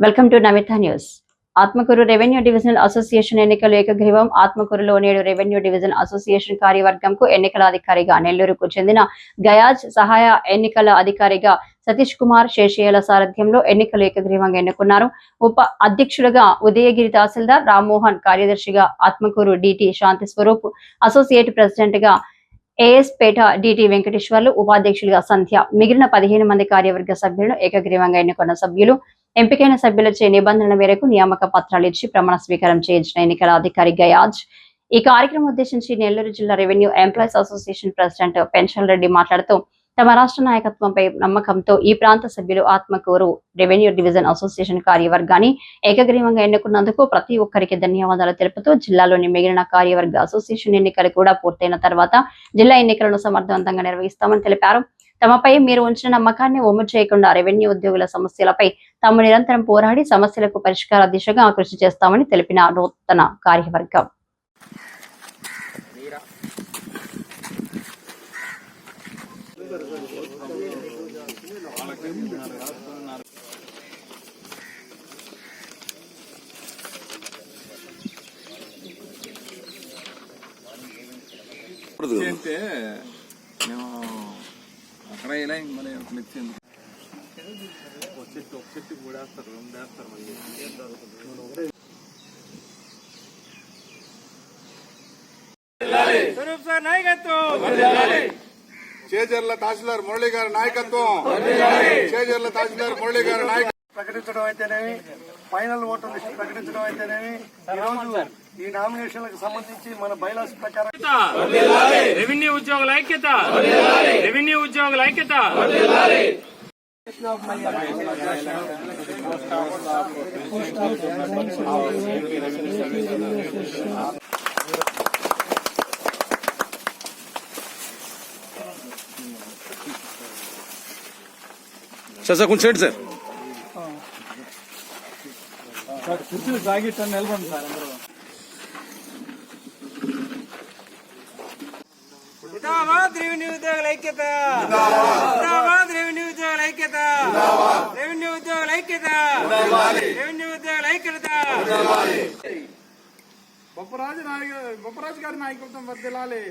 Welcome to Namitha news. Atmakur revenue divisional association ఎన్నికలు ఏకగ్రీవం. ఆత్మకూరులో నేడు రెవెన్యూ డివిజన్ అసోసియేషన్ కార్యవర్గంకు ఎన్నికల అధికారిగా నెల్లూరుకు చెందిన గయాజ్ సహాయ ఎన్నికల అధికారిగా సతీష్ కుమార్ శేషయ్యల సారథ్యంలో ఎన్నికలు ఏకగ్రీవంగా ఎన్నుకున్నారు. ఉప అధ్యక్షులుగా ఉదయగిరి తహసీల్దార్ రామ్మోహన్ కార్యదర్శిగా ఆత్మకూరు డిటి శాంతి స్వరూప్ అసోసియేట్ ప్రెసిడెంట్గా ఏఎస్ పేట డిటి వెంకటేశ్వర్లు ఉపాధ్యక్షులుగా సంధ్య. మిగిలిన పదిహేను మంది కార్యవర్గ సభ్యులను ఏకగ్రీవంగా ఎన్నుకున్న సభ్యులు ఎంపికైన సభ్యులచే నిబంధనల మేరకు నియామక పత్రాలు ఇచ్చి ప్రమాణ స్వీకారం చేయించిన ఎన్నికల అధికారి గయాజ్. ఈ కార్యక్రమం ఉద్దేశించి నెల్లూరు జిల్లా రెవెన్యూ ఎంప్లాయీస్ అసోసియేషన్ ప్రెసిడెంట్ పెన్షన్ రెడ్డి మాట్లాడుతూ తమ రాష్ట్ర నాయకత్వంపై నమ్మకంతో ఈ ప్రాంత సభ్యులు ఆత్మకూరు రెవెన్యూ డివిజన్ అసోసియేషన్ కార్యవర్గాన్ని ఏకగ్రీవంగా ఎన్నుకున్నందుకు ప్రతి ఒక్కరికి ధన్యవాదాలు తెలుపుతూ జిల్లాలోని మిగిలిన కార్యవర్గ అసోసియేషన్ ఎన్నికలు కూడా పూర్తయిన తర్వాత జిల్లా ఎన్నికలను సమర్థవంతంగా నిర్వహిస్తామని తెలిపారు. తమపై మీరు ఉంచిన నమ్మకాన్ని ఒమ్ము చేయకుండా రెవెన్యూ ఉద్యోగుల సమస్యలపై తాము నిరంతరం పోరాడి సమస్యలకు పరిష్కార దిశగా కృషి చేస్తామని తెలిపిన నూతన కార్యవర్గం. అంటే మేము అక్కడ ఇలా ఇంక మళ్ళీ క్లిక్ చేయండి ఒక చెట్టు ఒక చెట్టు కూడా వేస్తారు రెండు వేస్తారు మళ్ళీ స్వరూప్ సార్ నాయకత్వం! చేజర్ల తహసీల్దార్ మురళి గారి నాయకత్వం! చేజర్ల తహసీల్దార్ మురళి గారి నాయకత్వం! ప్రకటించడం అయితేనేమి? ఫైనల్ ఓటర్ లిస్ట్ ప్రకటించడం అయితేనేమి? ఈ రోజు ఈ నామినేషన్లకు సంబంధించి మన బైలాస్ ప్రకారం రెవెన్యూ ఉద్యోగుల ఐక్యత. రెవెన్యూ ఉద్యోగుల ఐక్యత. సార్ సార్ కొంచెం చేయండి సార్ జిందాబాద్ రెవెన్యూ ఉద్యోగుల ఐక్యత. రెవెన్యూ ఉద్యోగుల ఐక్యత. రెవెన్యూ ఉద్యోగుల ఐక్యత. రెవెన్యూ ఉద్యోగుల ఐక్యత. బొప్పరాజు నాయక బొప్పరాజు గారి నాయకత్వం వర్దిల్లాలి.